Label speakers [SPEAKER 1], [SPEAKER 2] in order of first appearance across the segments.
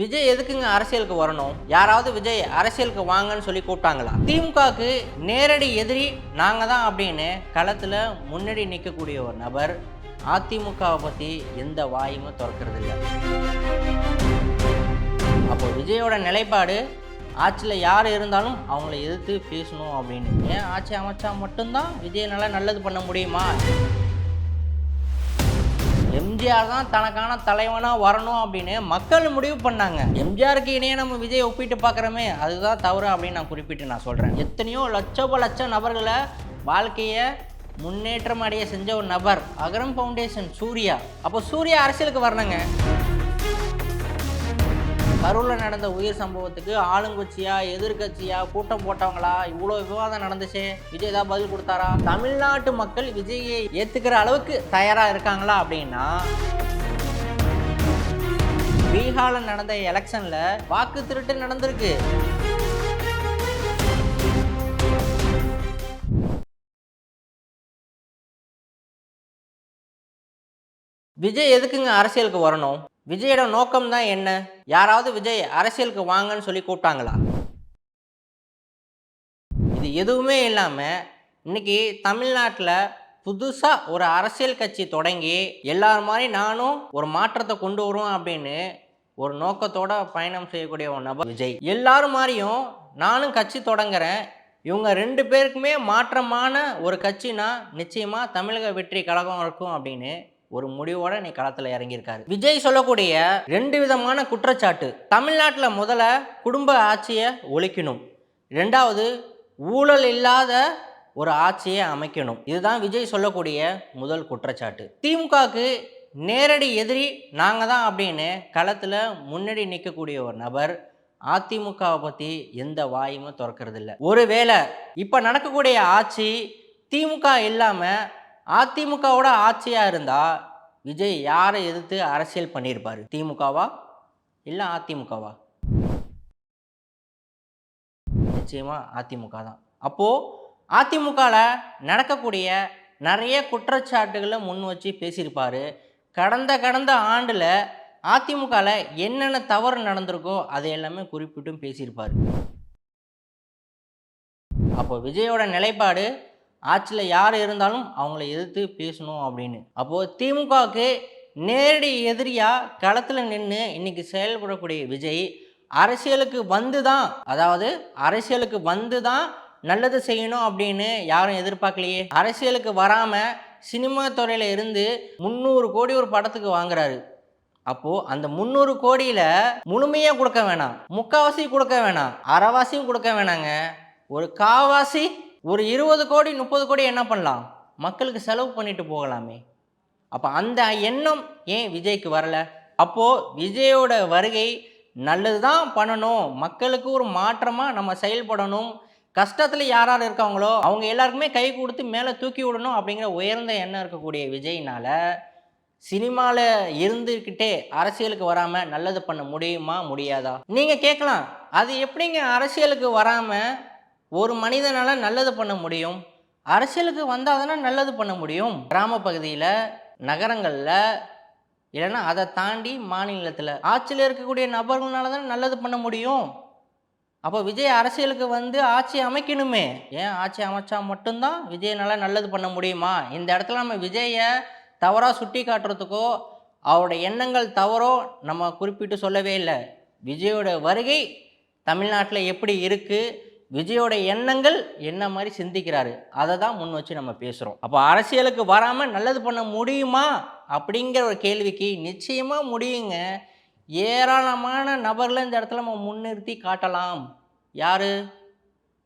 [SPEAKER 1] விஜய் எதுக்குங்க அரசியலுக்கு வரணும்? யாராவது விஜய் அரசியலுக்கு வாங்கன்னு சொல்லி கூப்பிட்டாங்களா? திமுகவுக்கு நேரடி எதிரி நாங்க தான் அப்படின்னு களத்துல முன்னாடி நிற்கக்கூடிய ஒரு நபர் அதிமுகவை பத்தி எந்த வாயுமே திறக்கிறது இல்லை அப்போ விஜயோட நிலைப்பாடு ஆட்சியில் யார் இருந்தாலும் அவங்கள எதிர்த்து பேசணும் அப்படின்னு. ஏன் ஆட்சி அமைச்சா மட்டும்தான் விஜயனால நல்லது பண்ண முடியுமா? எம்ஜிஆர் தான் தனக்கான தலைவனாக வரணும் அப்படின்னு மக்கள் முடிவு பண்ணாங்க. எம்ஜிஆருக்கு இணையே நம்ம விஜய் ஒப்பிட்டு பார்க்குறோமே அதுதான் தவறு அப்படின்னு நான் குறிப்பிட்டு நான் சொல்கிறேன் எத்தனையோ லட்சோப லட்சம் நபர்களை வாழ்க்கையை முன்னேற்றம் அடைய செஞ்ச ஒரு நபர் அகரம் ஃபவுண்டேஷன் சூர்யா. அப்போ சூர்யா அரசியலுக்கு வரணுங்க. கரூரில் நடந்த உயிர் சம்பவத்துக்கு ஆளுங்கட்சியா எதிர்கட்சியா கூட்டம் போட்டவங்களா? இவ்வளோ விவாதம் நடந்துச்சு. விஜய் தான் பதில் கொடுத்தாரா? தமிழ்நாட்டு மக்கள் விஜயை ஏத்துக்கிற அளவுக்கு தயாரா இருக்காங்களா அப்படின்னா பீகார்ல நடந்த எலெக்ஷன்ல வாக்கு திருட்டு நடந்திருக்கு. விஜய் எதுக்குங்க அரசியலுக்கு வரணும்? விஜயோட நோக்கம் தான் என்ன? யாராவது விஜய் அரசியலுக்கு வாங்கன்னு சொல்லி கூப்பிட்டாங்களா? இது எதுவுமே இல்லாமல் இன்னைக்கு தமிழ்நாட்டில் புதுசாக ஒரு அரசியல் கட்சி தொடங்கி எல்லார் மாதிரி நானும் ஒரு மாற்றத்தை கொண்டு வருவோம் அப்படின்னு ஒரு நோக்கத்தோட பயணம் செய்யக்கூடிய ஒரு நபர் விஜய். எல்லாரும் மாதிரியும் நானும் கட்சி தொடங்குறேன். இவங்க ரெண்டு பேருக்குமே மாற்றமான ஒரு கட்சினா நிச்சயமாக தமிழக வெற்றி கழகம் இருக்கும் அப்படின்னு ஒரு முடிவோட நீ களத்தில் இறங்கியிருக்காரு. விஜய் சொல்லக்கூடிய ரெண்டு விதமான குற்றச்சாட்டு. தமிழ்நாட்டில் முதல்ல குடும்ப ஆட்சியை ஒழிக்கணும். ரெண்டாவது ஊழல் இல்லாத ஒரு ஆட்சியை அமைக்கணும். இதுதான் விஜய் சொல்லக்கூடிய முதல் குற்றச்சாட்டு. திமுகவுக்கு நேரடி எதிரி நாங்கள் தான் அப்படின்னு களத்தில் முன்னாடி நிற்கக்கூடிய ஒரு நபர் அதிமுகவை பற்றி எந்த வாயுமே திறக்கிறது இல்லை ஒருவேளை இப்போ நடக்கக்கூடிய ஆட்சி திமுக இல்லாமல் அதிமுகவோட ஆட்சியாக இருந்தால் விஜய் யாரை எதிர்த்து அரசியல் பண்ணியிருப்பார்? திமுகவா? இல்லை அதிமுகவா? நிச்சயமாக அதிமுக தான். அப்போது அதிமுகவில் நடக்கக்கூடிய நிறைய குற்றச்சாட்டுகளை முன் வச்சு பேசியிருப்பார். கடந்த கடந்த ஆண்டில் அதிமுகவில் என்னென்ன தவறு நடந்திருக்கோ அதை எல்லாமே குறிப்பிட்டும் பேசியிருப்பார். அப்போ விஜயோட நிலைப்பாடு ஆட்சியில் யார் இருந்தாலும் அவங்கள எதிர்த்து பேசணும் அப்படின்னு. அப்போது திமுகவுக்கு நேரடி எதிரியாக களத்தில் நின்று இன்னைக்கு செயல்படக்கூடிய விஜய் அரசியலுக்கு வந்து தான் அதாவது அரசியலுக்கு வந்து தான் நல்லது செய்யணும் அப்படின்னு யாரும் எதிர்பார்க்கலையே. அரசியலுக்கு வராமல் சினிமா துறையில் இருந்து முந்நூறு கோடி ஒரு படத்துக்கு வாங்குறாரு. அப்போது அந்த முந்நூறு கோடியில் முழுமையாக கொடுக்க வேணாம். முக்காவாசி கொடுக்க வேணாம். அரைவாசியும் கொடுக்க வேணாங்க. ஒரு காவாசி ஒரு இருபது கோடி முப்பது கோடி என்ன பண்ணலாம்? மக்களுக்கு செலவு பண்ணிட்டு போகலாமே. அப்போ அந்த எண்ணம் ஏன் விஜய்க்கு வரலை? அப்போது விஜயோட வருகை நல்லது தான் பண்ணணும். மக்களுக்கு ஒரு மாற்றமாக நம்ம செயல்படணும். கஷ்டத்தில் யார் யார் இருக்காங்களோ அவங்க எல்லாருக்குமே கை கொடுத்து மேலே தூக்கி விடணும் அப்படிங்கிற உயர்ந்த எண்ணம் இருக்கக்கூடிய விஜய்னால் சினிமாவில் இருந்துக்கிட்டே அரசியலுக்கு வராமல் நல்லது பண்ண முடியுமா முடியாதா? நீங்கள் கேட்கலாம். அது எப்படிங்க அரசியலுக்கு வராமல் ஒரு மனிதனால் நல்லது பண்ண முடியும். அரசியலுக்கு வந்தால் தானே நல்லது பண்ண முடியும். கிராம பகுதியில் நகரங்களில் இல்லைன்னா அதை தாண்டி மாநிலத்தில் ஆட்சியில் இருக்கக்கூடிய நபர்களால தானே நல்லது பண்ண முடியும். அப்போ விஜய் அரசியலுக்கு வந்து ஆட்சி அமைக்கணுமே. ஏன் ஆட்சி அமைச்சா மட்டும்தான் விஜயனால நல்லது பண்ண முடியுமா? இந்த இடத்துல நம்ம விஜயை தவறாக சுட்டி காட்டுறதுக்கோ அவரோட எண்ணங்கள் தவறோ நம்ம குறிப்பிட்டு சொல்லவே இல்லை. விஜயோட வருகை தமிழ்நாட்டில் எப்படி இருக்குது விஜயோட எண்ணங்கள் என்ன மாதிரி சிந்திக்கிறாரு அதை தான் முன் வச்சு நம்ம பேசுகிறோம் அப்போ அரசியலுக்கு வராமல் நல்லது பண்ண முடியுமா? அப்படிங்கிற ஒரு கேள்விக்கு நிச்சயமாக முடியுங்க. ஏராளமான நபர்களை இந்த இடத்துல நம்ம முன்னிறுத்தி காட்டலாம். யார்?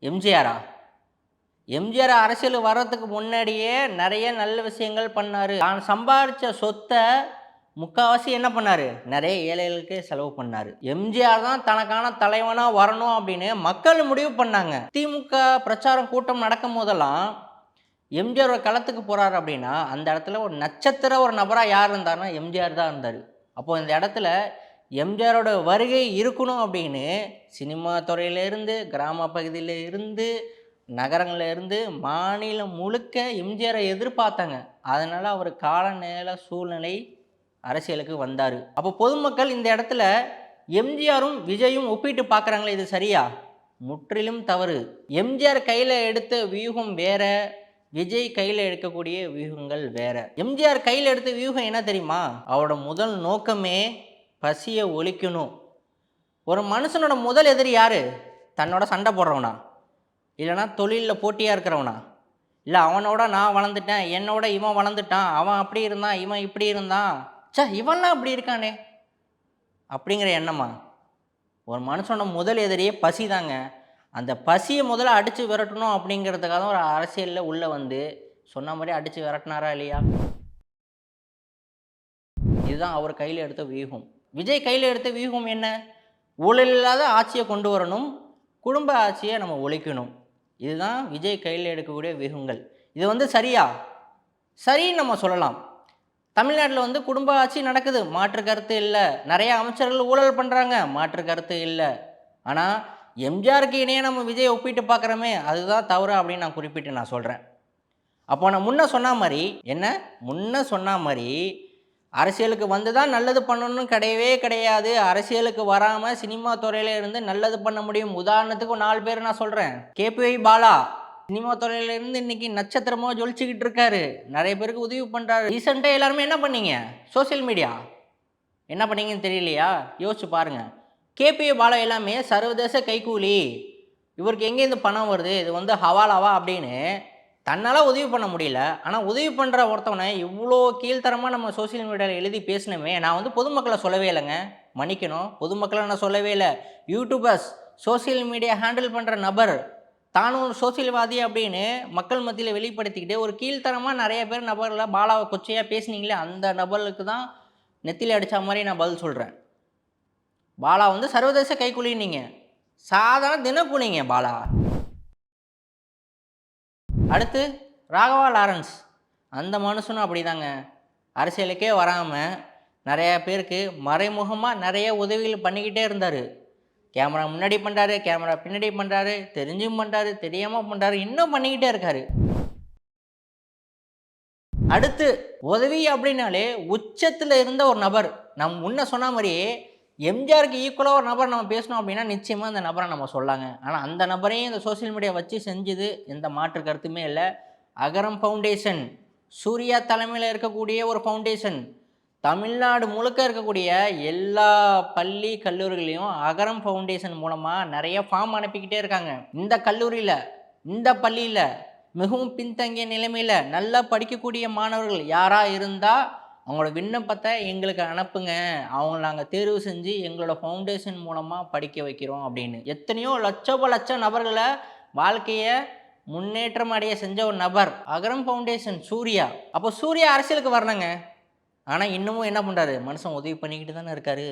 [SPEAKER 1] எம்ஜிஆரா? எம்ஜிஆர் அரசியல் வர்றதுக்கு முன்னாடியே நிறைய நல்ல விஷயங்கள் பண்ணார். தான் சம்பாதிச்ச சொத்தை முக்கால்வாசி என்ன பண்ணார்? நிறைய ஏழைகளுக்கு செலவு பண்ணார். எம்ஜிஆர் தான் தனக்கான தலைவனாக வரணும் அப்படின்னு மக்கள் முடிவு பண்ணாங்க. திமுக பிரச்சாரம் கூட்டம் நடக்கும் போதெல்லாம் எம்ஜிஆர் ஒரு களத்துக்கு போகிறாரு அப்படின்னா அந்த இடத்துல ஒரு நட்சத்திர ஒரு நபராக யார் இருந்தாருன்னா எம்ஜிஆர் தான் இருந்தார். அப்போது இந்த இடத்துல எம்ஜிஆரோட வருகை இருக்கணும் அப்படின்னு சினிமா துறையிலேருந்து கிராம பகுதியில் இருந்து நகரங்களில் இருந்து மாநிலம் முழுக்க எம்ஜிஆரை எதிர்பார்த்தாங்க. அதனால் அவர் கால சூழ்நிலை அரசியலுக்கு வந்தார். அப்போ பொதுமக்கள் இந்த இடத்துல எம்ஜிஆரும் விஜயும் ஒப்பிட்டு பார்க்குறாங்களே இது சரியா? முற்றிலும் தவறு. எம்ஜிஆர் கையில் எடுத்த வியூகம் வேற விஜய் கையில் எடுக்கக்கூடிய வியூகங்கள் வேற. எம்ஜிஆர் கையில் எடுத்த வியூகம் என்ன தெரியுமா? அவரோட முதல் நோக்கமே பசியை ஒழிக்கணும். ஒரு மனுஷனோட முதல் எதிரி யார்? தன்னோட சண்டை போடுறவனா? இல்லைனா தொழிலில் போட்டியாக இருக்கிறவனா? இல்லை அவனோட நான் வளர்ந்துட்டேன் என்னோட இவன் வளர்ந்துட்டான் அவன் அப்படி இருந்தான் இவன் இப்படி இருந்தான் ச்சே இவன்லாம் அப்படி இருக்கானே. அப்படிங்கிற எண்ணமா? ஒரு மனுஷனோட முதல் எதிரியே பசி தாங்க. அந்த பசியை முதல்ல அடித்து விரட்டணும் அப்படிங்கிறதுக்காக தான் ஒரு அரசியலில் உள்ளே வந்து சொன்ன மாதிரி அடித்து விரட்டினாரா இல்லையா? இதுதான் அவர் கையில் எடுத்த வியூகம். விஜய் கையில் எடுத்த வியூகம் என்ன? ஊழல் இல்லாத ஆட்சியை கொண்டு வரணும் குடும்ப ஆட்சியை நம்ம ஒழிக்கணும். இதுதான் விஜய் கையில் எடுக்கக்கூடிய வியூகங்கள். இது வந்து சரியா? சரின்னு நம்ம சொல்லலாம். தமிழ்நாட்டில் வந்து குடும்ப ஆட்சி நடக்குது. மாற்று கருத்து இல்லை. நிறைய அமைச்சர்கள் ஊழல் பண்ணுறாங்க மாற்று கருத்து இல்லை. ஆனால் எம்ஜிஆருக்கு இணையே நம்ம விஜய் ஒப்பிட்டு பார்க்குறோமே அதுதான் தவறு அப்படின்னு நான் குறிப்பிட்டு நான் சொல்கிறேன் அப்போ நான் முன்ன சொன்ன மாதிரி என்ன? முன்ன சொன்ன மாதிரி அரசியலுக்கு வந்து தான் நல்லது பண்ணணும்னு கிடையவே கிடையாது. அரசியலுக்கு வராமல் சினிமா துறையில இருந்து நல்லது பண்ண முடியும். உதாரணத்துக்கு நாலு பேர் நான் சொல்கிறேன் கேபிஐ பாலா சினிமா துறையில இருந்து இன்னைக்கு நட்சத்திரமோ ஜொலிச்சுக்கிட்டு இருக்காரு. நிறைய பேருக்கு உதவி பண்ணுறாரு ரீசெண்டாக எல்லாருமே என்ன பண்ணீங்க? சோஷியல் மீடியா என்ன பண்ணீங்கன்னு தெரியலையா? யோசிச்சு பாருங்க. கேபி பாலா எல்லாமே சர்வதேச கைக்கூலி இவருக்கு எங்கேருந்து பணம் வருது? இது வந்து ஹவாலாவா அப்படின்னு தன்னால் உதவி பண்ண முடியல. ஆனால் உதவி பண்ணுற ஒருத்தவனை இவ்வளோ கீழ்த்தரமாக நம்ம சோஷியல் மீடியாவில் எழுதி பேசினோமே நான் வந்து பொதுமக்களை சொல்லவே இல்லைங்க. மன்னிக்கணும். பொதுமக்களை நான் சொல்லவே இல்லை. யூடியூபர்ஸ் சோஷியல் மீடியா ஹேண்டில் பண்ணுற நபர் தானும் ஒரு சோசியல்வாதி அப்படின்னு மக்கள் மத்தியில் வெளிப்படுத்திக்கிட்டு ஒரு கீழ்த்தரமாக நிறைய பேர் நபரில் பாலாவை கொச்சையாக பேசுனீங்களே அந்த நபர்களுக்கு தான் நெத்தியில் அடித்த மாதிரி நான் பதில் சொல்கிறேன் பாலா வந்து சர்வதேச கைக்குழினீங்க சாதாரண தினக்கூலிங்க பாலா. அடுத்து ராகவா லாரன்ஸ். அந்த மனுஷனும் அப்படிதாங்க. அரசியலுக்கே வராமல் நிறைய பேருக்கு மறைமுகமாக நிறைய உதவிகள் பண்ணிக்கிட்டே இருந்தார். கேமரா முன்னாடி பண்ணுறாரு கேமரா பின்னாடி பண்ணுறாரு தெரிஞ்சும் பண்ணுறாரு தெரியாமல் பண்ணுறாரு இன்னும் பண்ணிக்கிட்டே இருக்காரு. அடுத்து உதவி அப்படின்னாலே உச்சத்தில் இருந்த ஒரு நபர். நம் முன்ன சொன்ன மாதிரியே எம்ஜிஆருக்கு ஈக்குவலாக ஒரு நபர் நம்ம பேசணும் அப்படின்னா நிச்சயமாக அந்த நபரை நம்ம சொல்லாங்க. ஆனால் அந்த நபரையும் இந்த சோஷியல் மீடியா வச்சு செஞ்சது எந்த மாற்று கருத்துமே இல்லை. அகரம் ஃபவுண்டேஷன் சூர்யா தலைமையில் இருக்கக்கூடிய ஒரு ஃபவுண்டேஷன் தமிழ்நாடு முழுக்க இருக்கக்கூடிய எல்லா பள்ளி கல்லூரிகளையும் அகரம் ஃபவுண்டேஷன் மூலமாக நிறைய ஃபார்ம் அனுப்பிக்கிட்டே இருக்காங்க. இந்த கல்லூரியில் இந்த பள்ளியில் மிகவும் பின்தங்கிய நிலைமையில் நல்லா படிக்கக்கூடிய மாணவர்கள் யாராக இருந்தால் அவங்களோட விண்ணப்பத்தை எங்களுக்கு அனுப்புங்க. அவங்கள நாங்கள் தேர்வு செஞ்சு எங்களோட ஃபவுண்டேஷன் மூலமாக படிக்க வைக்கிறோம் அப்படின்னு. எத்தனையோ லட்சோப லட்சம் நபர்களை வாழ்க்கையை முன்னேற்றம் அடைய செஞ்ச ஒரு நபர் அகரம் ஃபவுண்டேஷன் சூர்யா. அப்போ சூர்யா அரசியலுக்கு வரணுங்க. ஆனால் இன்னமும் என்ன பண்ணுறாரு மனுஷன் உதவி பண்ணிக்கிட்டு தானே இருக்காரு.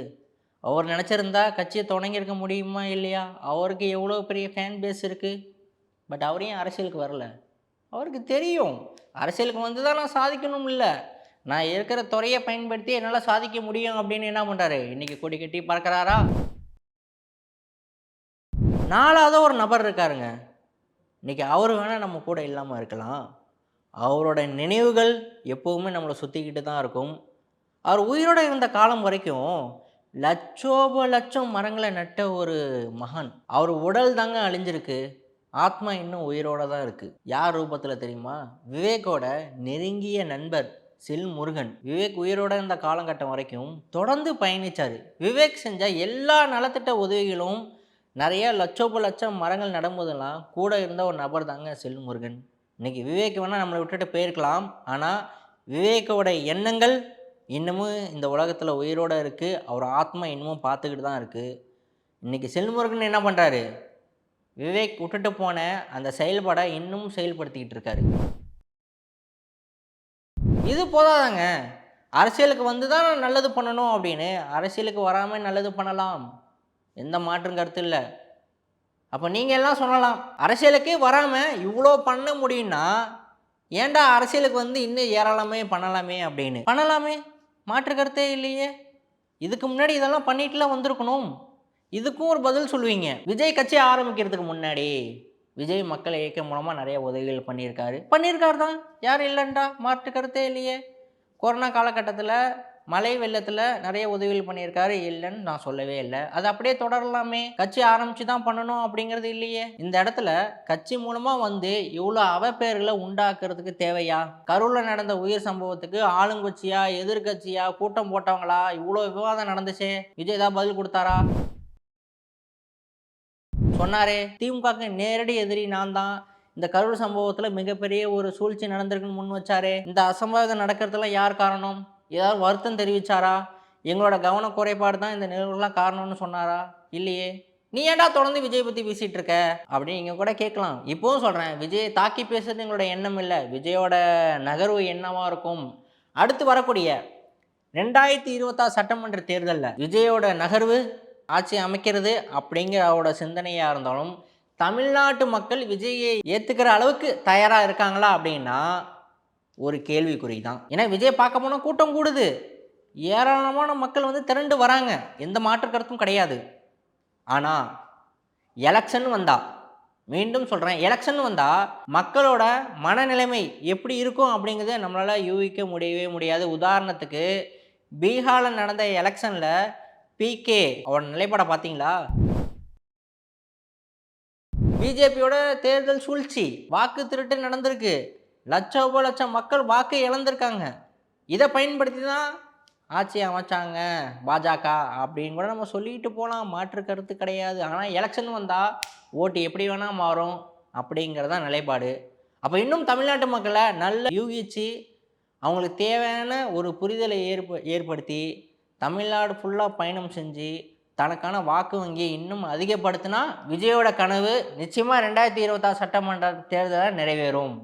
[SPEAKER 1] அவர் நினச்சிருந்தா கட்சியை தொடங்கியிருக்க முடியுமா இல்லையா? அவருக்கு எவ்வளோ பெரிய ஃபேன் பேஸ் இருக்குது பட் அவரையும் அரசியலுக்கு வரல? அவருக்கு தெரியும். அரசியலுக்கு வந்து தான் நான் சாதிக்கணும் இல்லை. நான் இருக்கிற துறையை பயன்படுத்தி என்னால் சாதிக்க முடியும் அப்படின்னு என்ன பண்ணுறாரு இன்றைக்கி கொடி கட்டி பறக்கிறாரா? நாலாவது ஒரு நபர் இருக்காருங்க. இன்றைக்கி அவர் வேணால் நம்ம கூட இல்லாமல் இருக்கலாம். அவரோட நினைவுகள் எப்போவுமே நம்மளை சுற்றிக்கிட்டு தான் இருக்கும். அவர் உயிரோடு இருந்த காலம் வரைக்கும் லட்சோப லட்சம் மரங்களை நட்ட ஒரு மகான். அவர் உடல் தாங்க அழிஞ்சிருக்கு. ஆத்மா இன்னும் உயிரோட தான் இருக்குது யார் ரூபத்தில் தெரியுமா? விவேக்கோட நெருங்கிய நண்பர் செல் முருகன் விவேக் உயிரோட இருந்த காலகட்டம் வரைக்கும் தொடர்ந்து பயணித்தார் விவேக் செஞ்ச எல்லா நலத்திட்ட உதவிகளும் நிறைய லட்சோப லட்சம் மரங்கள் நடும்போதெல்லாம் கூட இருந்த ஒரு நபர் தாங்க செல் முருகன் இன்னைக்கு விவேக் வேணால் நம்மளை விட்டுட்டு போயிருக்கலாம். ஆனால் விவேக்கோட எண்ணங்கள் இன்னமும் இந்த உலகத்தில் உயிரோடு இருக்குது அவர் ஆத்மா இன்னமும் பார்த்துக்கிட்டு தான் இருக்குது இன்றைக்கி செல்முருகன் என்ன பண்ணுறாரு விவேக் விட்டுட்டு போன அந்த செயல்பாடை இன்னும் செயல்படுத்திக்கிட்டு இருக்காரு. இது போதாதாங்க. அரசியலுக்கு வந்து தான் நல்லது பண்ணணும் அப்படின்னு. அரசியலுக்கு வராமல் நல்லது பண்ணலாம். எந்த மாற்றும் கருத்து இல்லை. அப்போ நீங்கள் எல்லாம் சொல்லலாம் அரசியலுக்கே வராமல் இவ்வளோ பண்ண முடியும்னா ஏன்டா அரசியலுக்கு வந்து இன்னும் ஏராளமே பண்ணலாமே அப்படின்னு. பண்ணலாமே மாற்று கருத்தே இல்லையே. இதுக்கு முன்னாடி இதெல்லாம் பண்ணிட்டுலாம் வந்திருக்கணும். இதுக்கும் ஒரு பதில் சொல்லுவீங்க. விஜய் கட்சி ஆரம்பிக்கிறதுக்கு முன்னாடி விஜய் மக்கள் இயக்கம் மூலமாக நிறைய உதவிகள் பண்ணியிருக்காரு. பண்ணியிருக்காரு தான். யார் இல்லைண்டா மாற்று கருத்தே இல்லையே. கொரோனா காலகட்டத்தில் மழை வெள்ளத்தில் நிறைய உதவிகள் பண்ணியிருக்காரு இல்லைன்னு நான் சொல்லவே இல்லை. அது அப்படியே தொடரலாமே. கட்சி ஆரம்பிச்சு தான் பண்ணணும் அப்படிங்கிறது இல்லையே. இந்த இடத்துல கட்சி மூலமாக வந்து இவ்வளோ அவப்பேர்களை உண்டாக்குறதுக்கு தேவையா? கரூரில் நடந்த உயிர் சம்பவத்துக்கு ஆளுங்கட்சியா எதிர்கட்சியா கூட்டம் போட்டவங்களா? இவ்வளோ விவாதம் நடந்துச்சே. விஜய் தான் பதில் கொடுத்தாரா? சொன்னாரே. திமுகக்கு நேரடி எதிரி நான் தான். இந்த கரூர் சம்பவத்தில் மிகப்பெரிய ஒரு சூழ்ச்சி நடந்திருக்குன்னு முன் வச்சாரு. இந்த அசம்பாவிதம் நடக்கிறதுலாம் யார் காரணம்? ஏதாவது வருத்தம் தெரிவித்தாரா எங்களோட கவன குறைபாடு தான் இந்த நிகழ்வுலாம் காரணம்னு சொன்னாரா? இல்லையே. நீ ஏன்டா தொடர்ந்து விஜய் பற்றி பேசிகிட்டு இருக்க? அப்படின்னு நீங்கள் கூட கேட்கலாம். இப்போவும் சொல்கிறேன் விஜயை தாக்கி பேசுறது எங்களோட எண்ணம் இல்லை. விஜயோட நகர்வு என்னவாக இருக்கும்? அடுத்து வரக்கூடிய ரெண்டாயிரத்தி இருபத்தாறு சட்டமன்ற தேர்தலில் விஜயோட நகர்வு ஆட்சி அமைக்கிறது அப்படிங்கிற அவரோட சிந்தனையாக இருந்தாலும் தமிழ்நாட்டு மக்கள் விஜயை ஏற்றுக்கிற அளவுக்கு தயாராக இருக்காங்களா அப்படின்னா ஒரு கேள்விக்குறி தான். ஏன்னா விஜயை பார்க்க போனால் கூட்டம் கூடுது. ஏராளமான மக்கள் வந்து திரண்டு வராங்க. எந்த மாற்று கருத்தும் கிடையாது. ஆனால் எலெக்ஷன் வந்தா மீண்டும் சொல்கிறேன் எலெக்ஷன் வந்தால் மக்களோட மனநிலைமை எப்படி இருக்கும் அப்படிங்கிறத நம்மளால் யூகிக்க முடியவே முடியாது. உதாரணத்துக்கு பீகாரில் நடந்த எலெக்ஷனில் பிகே அவரோட நிலைப்பாடை பார்த்தீங்களா? பிஜேபியோட தேர்தல் சூழ்ச்சி வாக்கு திருட்டு நடந்திருக்கு. லட்சம் லட்சம் மக்கள் வாக்கு இழந்திருக்காங்க. இதை பயன்படுத்தி தான் ஆட்சி அமைச்சாங்க பாஜக அப்படின்னு கூட நம்ம சொல்லிட்டு போகலாம் மாற்று கருத்து கிடையாது. ஆனால் எலெக்ஷன் வந்தால் ஓட்டு எப்படி வேணால் மாறும் அப்படிங்கிறதா நிலைப்பாடு. அப்போ இன்னும் தமிழ்நாட்டு மக்களை நல்ல யூகிச்சு அவங்களுக்கு தேவையான ஒரு புரிதலை ஏற்ப ஏற்படுத்தி தமிழ்நாடு ஃபுல்லாக பயணம் செஞ்சு தனக்கான வாக்கு வங்கியை இன்னும் அதிகப்படுத்தினா விஜயோட கனவு நிச்சயமாக ரெண்டாயிரத்தி இருபத்தாறு சட்டமன்ற தேர்தலில் நிறைவேறும்.